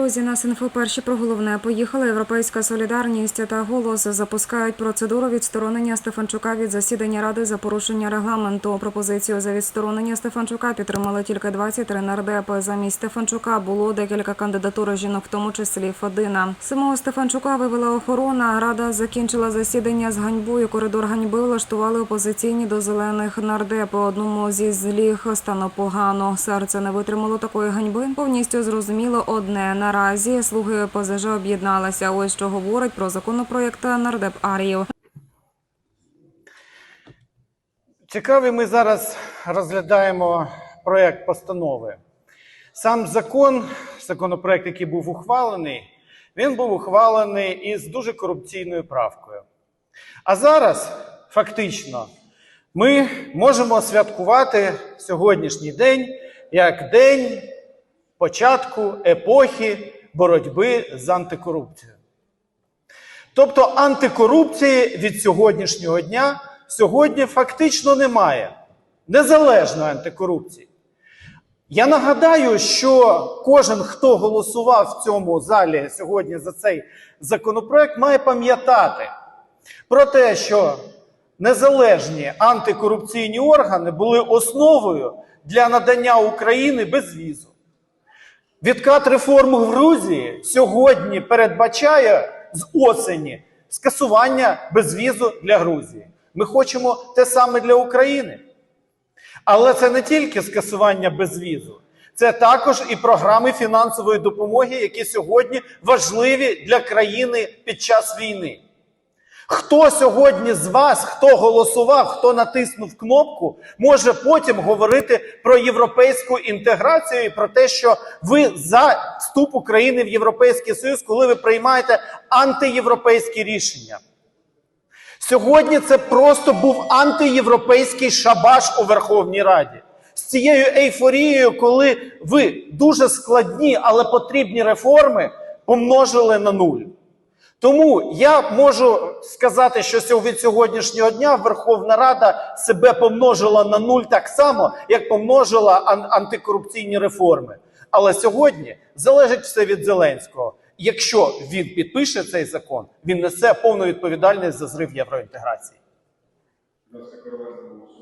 Друзі, нас інфо перші про головне. Поїхали. Європейська солідарність та голос запускають процедуру відсторонення Стефанчука від засідання ради за порушення регламенту. Пропозицію за відсторонення Стефанчука підтримали тільки 23 нардепи. Замість Стефанчука було декілька кандидатур жінок, в тому числі Фадина. Самого Стефанчука вивела охорона. Рада закінчила засідання з ганьбою. Коридор ганьби влаштували опозиційні до зелених нардепи. Одному зі зліх стало погано. Серце не витримало такої ганьби. Повністю зрозуміло одне. Наразі слуги ОПЗЖ об'єдналися. Ось що говорить про законопроєкт нардеп Аріїв. Цікавий ми зараз розглядаємо проект постанови. Сам закон, законопроект, який був ухвалений, він був ухвалений із дуже корупційною правкою. А зараз, фактично, ми можемо святкувати сьогоднішній день як день початку епохи боротьби з антикорупцією. Тобто антикорупції від сьогоднішнього дня сьогодні фактично немає. Незалежної антикорупції. Я нагадаю, що кожен, хто голосував в цьому залі сьогодні за цей законопроект, має пам'ятати про те, що незалежні антикорупційні органи були основою для надання України безвізу. Відкат реформ в Грузії сьогодні передбачає з осені скасування безвізу для Грузії. Ми хочемо те саме для України. Але це не тільки скасування безвізу, це також і програми фінансової допомоги, які сьогодні важливі для країни під час війни. Хто сьогодні з вас, хто голосував, хто натиснув кнопку, може потім говорити про європейську інтеграцію і про те, що ви за вступ України в Європейський Союз, коли ви приймаєте антиєвропейські рішення. Сьогодні це просто був антиєвропейський шабаш у Верховній Раді. З цією ейфорією, коли ви дуже складні, але потрібні реформи помножили на нуль. Тому я можу сказати, що від сьогоднішнього дня Верховна Рада себе помножила на нуль так само, як помножила ан- антикорупційні реформи. Але сьогодні залежить все від Зеленського. Якщо він підпише цей закон, він несе повну відповідальність за зрив євроінтеграції.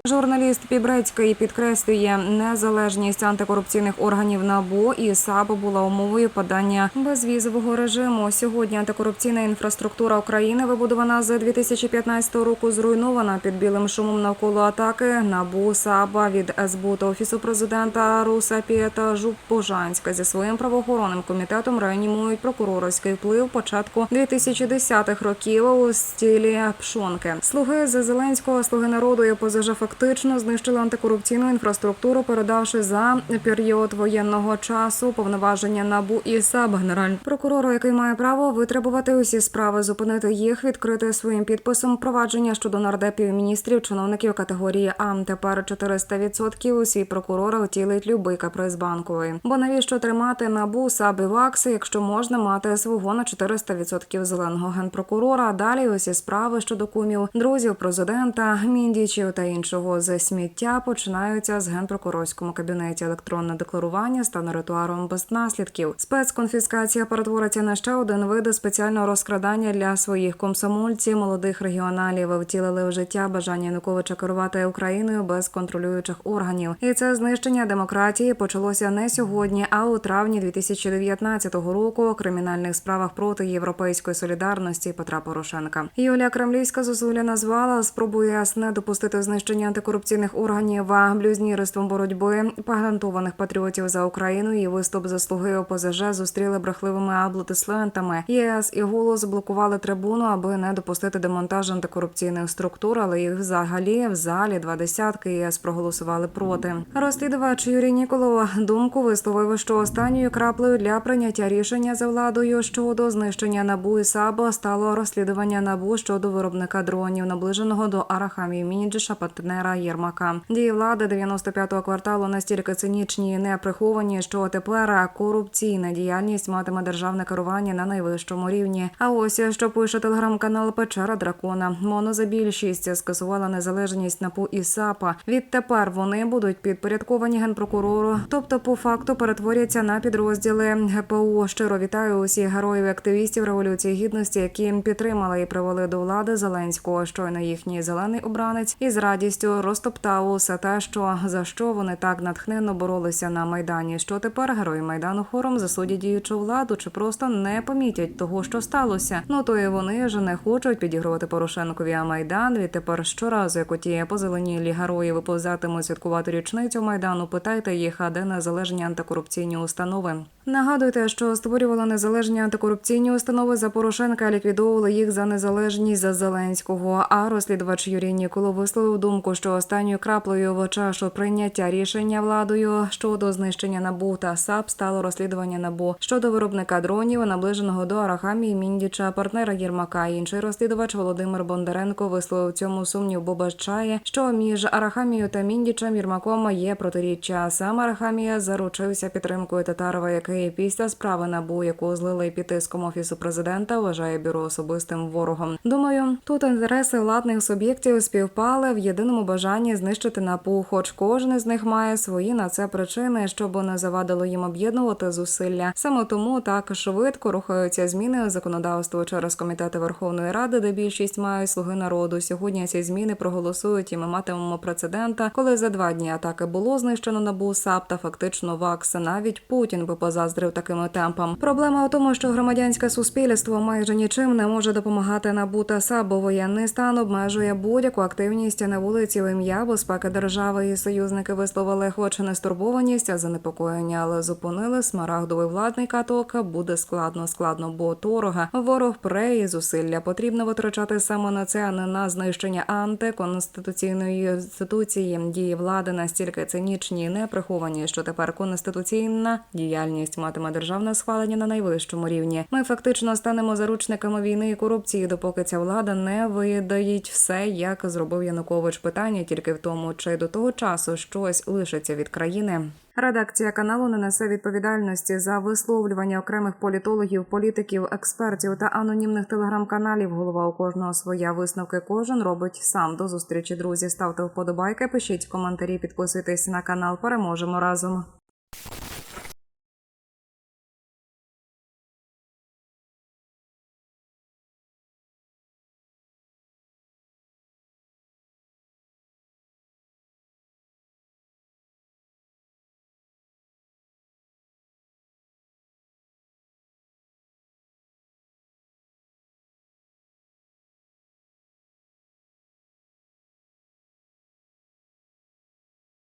Журналіст Пібрецький підкреслює, незалежність антикорупційних органів НАБУ і САП була умовою подання безвізового режиму. Сьогодні антикорупційна інфраструктура України, вибудована з 2015 року, зруйнована під білим шумом навколо атаки НАБУ, САПа від СБУ та офісу президента Русапі та Жук Пожанська зі своїм правоохоронним комітетом реанімують прокурорський вплив початку 2010-х років у стілі Пшонки. Слуги Зеленського, слуги народу і ОПЗЖ фактично знищили антикорупційну інфраструктуру, передавши за період воєнного часу повноваження набу і САБ генеральному прокурору, який має право витребувати усі справи, зупинити їх, відкрити своїм підписом провадження щодо нардепів, міністрів, чиновників категорії А. Тепер 400% усі прокурори утілить любий каприз банкової. Бо навіщо тримати набу САБ і ВАКСи, якщо можна мати свого на 400% зеленого генпрокурора? Далі усі справи щодо кумів, друзів президента, міндічів та іншого з сміття починаються з генпрокурорському кабінеті. Електронне декларування стане ритуаром без наслідків. Спецконфіскація перетвориться на ще один вид спеціального розкрадання для своїх комсомольців, молодих регіоналів. Втілили в життя бажання Януковича керувати Україною без контролюючих органів. І це знищення демократії почалося не сьогодні, а у травні 2019 року у кримінальних справах проти європейської солідарності Петра Порошенка. Юлія Кремлівська зозуля назвала спробує ЯС не допустити знищення антикорупційних органів, блюзнірством боротьби гарантованих патріотів за Україну. І виступ заслуги ОПЗЖ зустріли брехливими аплодисментами. ЄС і голос блокували трибуну, аби не допустити демонтаж антикорупційних структур, але їх взагалі в залі два десятки ЄС проголосували проти. Розслідувач Юрій Ніколов думку висловив, що останньою краплею для прийняття рішення за владою щодо знищення набу і САБО стало розслідування набу щодо виробника дронів, наближеного до Арахамії Мініджиша, партнера Єрмака. Дії влади 95-го кварталу настільки цинічні і неприховані, що тепер корупційна діяльність матиме державне керування на найвищому рівні. А ось що пише телеграм-канал Печера Дракона. Монозабільшість скасувала незалежність НАПУ і САПа. Відтепер вони будуть підпорядковані генпрокурору, тобто по факту перетворяться на підрозділи ГПУ. Щиро вітаю усіх героїв активістів революції гідності, які підтримали і привели до влади Зеленського. Щойно їхній зелений обранець із радістю розтоптав усе те, що за що вони так натхненно боролися на майдані. Що тепер герої майдану хором засудять діючу владу чи просто не помітять того, що сталося. Ну то і вони ж не хочуть підігрувати Порошенкові. А майдан відтепер щоразу, як оті позеленілі герої виповзатимуть святкувати річницю майдану. Питайте їх, а де незалежні антикорупційні установи. Нагадуйте, що створювали незалежні антикорупційні установи за Порошенка, ліквідовували їх за незалежність за Зеленського. А розслідувач Юрій Ніколо висловив думку, що останньою краплею в чашу прийняття рішення владою щодо знищення НАБУ та САП стало розслідування НАБУ щодо виробника дронів, наближеного до Арахамії Міндіча, партнера Єрмака. Інший розслідувач Володимир Бондаренко висловив цьому сумнів, бо бачає, що між Арахамією та Міндічем Єрмаком є протиріччя. Сам Арахамія заручився підтримкою Татарова, який після справи НАБУ, яку злили під тиском офісу президента, вважає бюро особистим ворогом. Думаю, тут інтереси владних суб'єктів співпали в єдиному бажанні знищити НАПУ, хоч кожен із них має свої на це причини, щоб не завадило їм об'єднувати зусилля. Саме тому так швидко рухаються зміни у законодавство через комітети Верховної Ради, де більшість мають слуги народу. Сьогодні ці зміни проголосують, і ми матимемо прецедента, коли за два дні атаки було знищено НАБУ, САП та фактично ВАКС. Навіть Путін би позаздрив такими темпам. Проблема у тому, що громадянське суспільство майже нічим не може допомагати НАБУ та САП, бо воєнний стан обмежує будь-яку активність на вулиці в ім'я безпеки держави. І союзники висловили хоч не стурбованість, а занепокоєння, але зупинили смарагдовий владний каток. Буде складно, складно, бо торога ворог пре і зусилля потрібно витрачати саме на це, а не на знищення антиконституційної інституції. Дії влади настільки цинічні і неприховані, що тепер конституційна діяльність матиме державне схвалення на найвищому рівні. Ми фактично станемо заручниками війни і корупції, допоки ця влада не видаїть все, як зробив Янукович. Питання тільки в тому, чи до того часу щось лишиться від країни. Редакція каналу не несе відповідальності за висловлювання окремих політологів, політиків, експертів та анонімних телеграм-каналів. Голова у кожного своя висновки. Кожен робить сам. До зустрічі, друзі. Ставте вподобайки, пишіть коментарі, підписуйтесь на канал. Переможемо разом.